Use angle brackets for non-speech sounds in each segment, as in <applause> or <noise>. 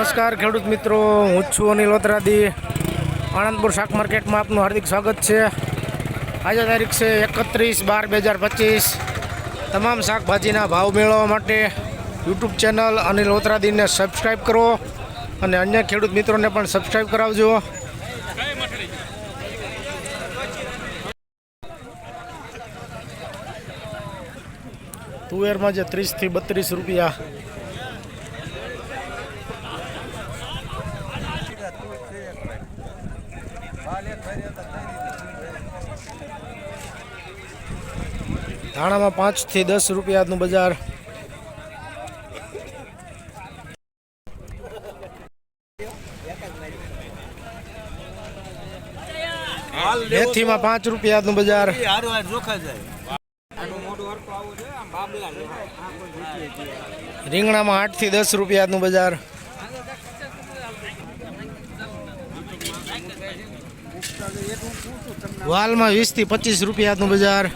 નમસ્કાર ખેડૂત મિત્રો, હું છું અનિલ ઓતરાદી આણંદપુર શાક માર્કેટમાં આપનું હાર્દિક સ્વાગત છે. આજે તારીખ છે એકત્રીસ બાર બે હજાર પચીસ. તમામ શાકભાજીના ભાવ મેળવવા માટે યુટ્યુબ ચેનલ અનિલ ઓતરાદીને સબસ્ક્રાઈબ કરો અને અન્ય ખેડૂત મિત્રોને પણ સબસ્ક્રાઈબ કરાવજો. તુવેરમાં જે ત્રીસથી બત્રીસ રૂપિયા ધાણામાં પાંચથી દસ રૂપિયાનું બજાર. મેથીમાં પાંચ રૂપિયાનું બજાર. રીંગણામાં આઠથી દસ રૂપિયાનું બજાર. વાલમાં વીસથી પચીસ રૂપિયાનું બજાર.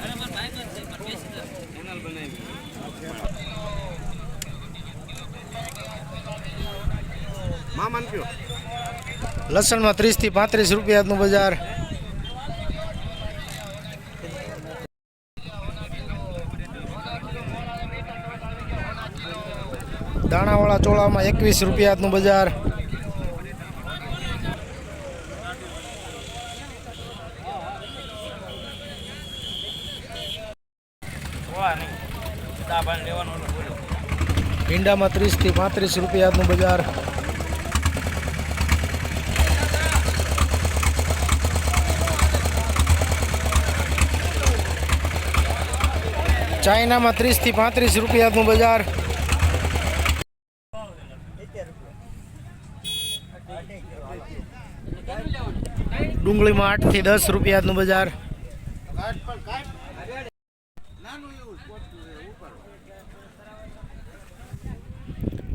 લસણમાં ત્રીસથી પાંત્રીસ રૂપિયાનું બજાર. દાણાવાળા ચોળામાં એકવીસ રૂપિયાનું બજાર. ભીંડામાં ત્રીસથી પાંત્રીસ રૂપિયાનું બજાર. ચાઇનામાં ત્રીસથી પાંત્રીસ રૂપિયાનું બજાર. ડુંગળીમાં આઠથી દસ રૂપિયાનું બજાર.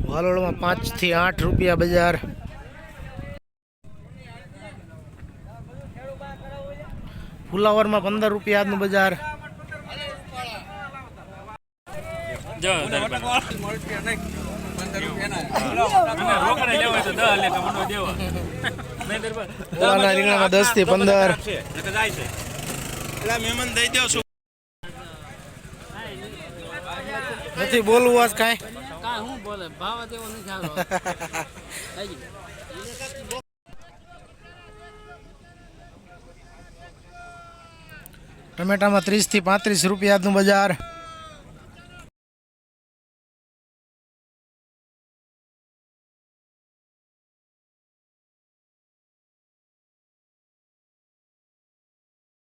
વાલોળમાં પાંચથી આઠ રૂપિયા બજાર. ફુલાવરમાં પંદર રૂપિયાનું બજાર. જો રોકડે લેવાય તો દસ દેવા. ઓલાના રીંગણામાં થી પંદર. જાય છે. નથી બોલવું આજ કાંઈ? કાંઈ હું બોલે? ભાવ તેવો નથી <laughs> ટમેટામાં ત્રીસથી પાંત્રીસ રૂપિયાનું બજાર.